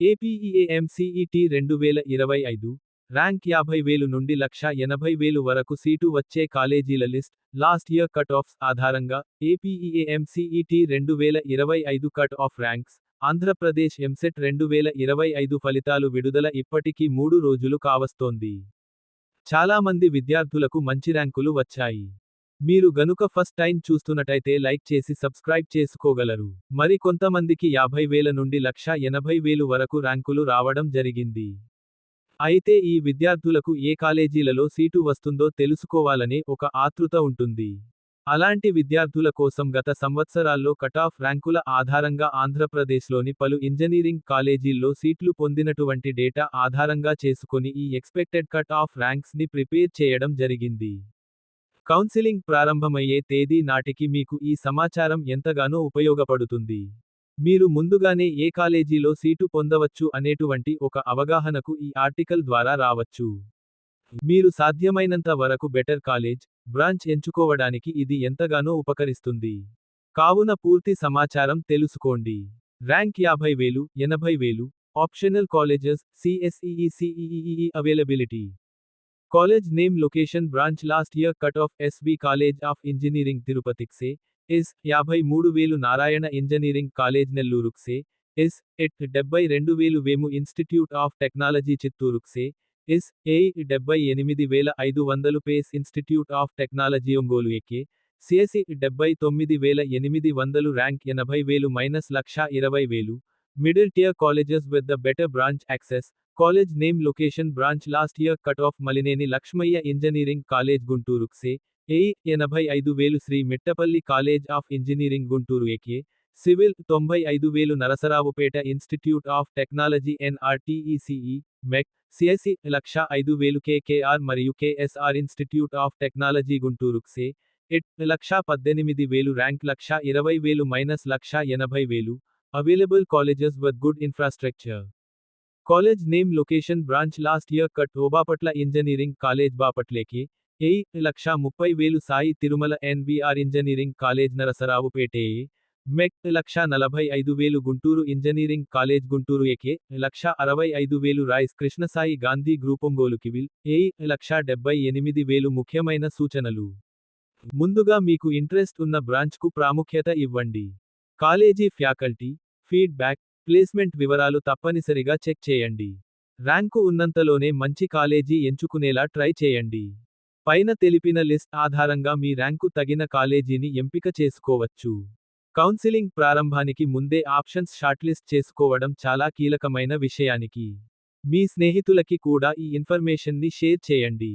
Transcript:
ఏపీఈఏఎంసీఈటీ రెండు వేల ఇరవై ఐదు ర్యాంక్ యాభై వేలు నుండి లక్ష ఎనభై వేలు వరకు సీటు వచ్చే కాలేజీల list last year cut offs ఆధారంగా ఏపీఈఏఎంసీఈటీ రెండు వేల ఇరవై ఐదు cut off ranks Andhra Pradesh EAMCET రెండు వేల ఇరవై ఐదు ఫలితాలు విడుదల ఇప్పటికీ మూడు రోజులు కావస్తోంది. చాలా మంది విద్యార్థులకు మంచి ర్యాంకులు వచ్చాయి. మీరు గనుక ఫస్ట్ టైం చూస్తున్నట్టయితే లైక్ చేసి సబ్స్క్రైబ్ చేసుకోగలరు. మరి కొంతమందికి యాభై వేల నుండి లక్ష ఎనభై వేలు వరకు ర్యాంకులు రావడం జరిగింది. అయితే ఈ విద్యార్థులకు ఏ కాలేజీలలో సీటు వస్తుందో తెలుసుకోవాలనే ఒక ఆతృత ఉంటుంది. అలాంటి విద్యార్థుల కోసం గత సంవత్సరాల్లో కటాఫ్ ర్యాంకుల ఆధారంగా ఆంధ్రప్రదేశ్లోని పలు ఇంజనీరింగ్ కాలేజీల్లో సీట్లు పొందినటువంటి డేటా ఆధారంగా చేసుకుని ఈ ఎక్స్పెక్టెడ్ కట్ ఆఫ్ ర్యాంక్స్ని ప్రిపేర్ చేయడం జరిగింది. కౌన్సిలింగ్ ప్రారంభమయ్యే తేదీ నాటికి మీకు ఈ సమాచారం ఎంతగానో ఉపయోగపడుతుంది. మీరు ముందుగానే ఏ కాలేజీలో సీటు పొందవచ్చు అనేటువంటి ఒక అవగాహనకు ఈ ఆర్టికల్ ద్వారా రావచ్చు. మీరు సాధ్యమైనంత వరకు బెటర్ కాలేజ్ బ్రాంచ్ ఎంచుకోవడానికి ఇది ఎంతగానో ఉపకరిస్తుంది. కావున పూర్తి సమాచారం తెలుసుకోండి. ర్యాంక్ యాభై వేలు ఎనభై వేలు optional colleges CSE CE EEE availability. College name location branch last year cut off SV college of engineering తిరుపతిక్సే S యాభై మూడు వేలు నారాయణ ఇంజనీరింగ్ కాలేజ్ నెల్లూరుక్సే ఎస్ ఎట్ డెబ్బై రెండు వేలు వేము ఇన్స్టిట్యూట్ ఆఫ్ టెక్నాలజీ చిత్తూరుక్సే ఎస్ ఏ డెబ్బై ఎనిమిది వేల ఐదు వందలు Pace institute of technology Ongole AK CAC డెబ్బై తొమ్మిది వేల ఎనిమిది వందలు ర్యాంక్ ఎనభై వేలు మైనస్ లక్ష ఇరవై వేలు middle tier colleges with the better branch access college name location branch last year cut off Malineni Lakshmaiah engineering college గుంటూరుక్సే A ఎనభై ఐదు వేలు Shri Mittapalli college of engineering Guntur AK civil తొంభై ఐదు వేలు Narasaraopet institute of technology NRT ECE mech CSC lakh ఐదు వేలు KKR మరియు KSR institute of technology గుంటూరుక్సే ఎట్ లక్ష పద్దెనిమిది వేలు ర్యాంక్ లక్ష ఇరవై వేలు మైనస్ లక్ష ఎనభై వేలు. Available colleges with good infrastructure college name location branch last year cut ఓబాపట్ల engineering college బాపట్లేకి ఏ లక్ష ముప్పై వేలు Sai Tirumala NVR engineering college నరసరావుపేటే mech లక్ష నలభై ఐదు వేలు గుంటూరు ఇంజనీరింగ్ కాలేజ్ గుంటూరు ఏకే లక్ష అరవై ఐదు వేలు రాయ్స్ కృష్ణసాయి గాంధీ గ్రూపొంగోలు కివిల్ ఏ లక్ష డెబ్బై ఎనిమిది వేలు ముఖ్యమైన సూచనలు ముందుగా మీకు ఇంట్రెస్ట్ ఉన్న బ్రాంచ్కు ప్రాముఖ్యత ఇవ్వండి కాలేజీ ఫ్యాకల్టీ ఫీడ్బ్యాక్ ప్లేస్మెంట్ వివరాలు తప్పనిసరిగా చెక్ చేయండి. ర్యాంకు ఉన్నంతలోనే మంచి కాలేజీ ఎంచుకునేలా ట్రై చేయండి. పైన తెలిపిన లిస్ట్ ఆధారంగా మీ ర్యాంకు తగిన కాలేజీని ఎంపిక చేసుకోవచ్చు. కౌన్సిలింగ్ ప్రారంభానికి ముందే ఆప్షన్స్ షార్ట్లిస్ట్ చేసుకోవడం చాలా కీలకమైన విషయానికి. మీ స్నేహితులకి కూడా ఈ ఇన్ఫర్మేషన్ని షేర్ చేయండి.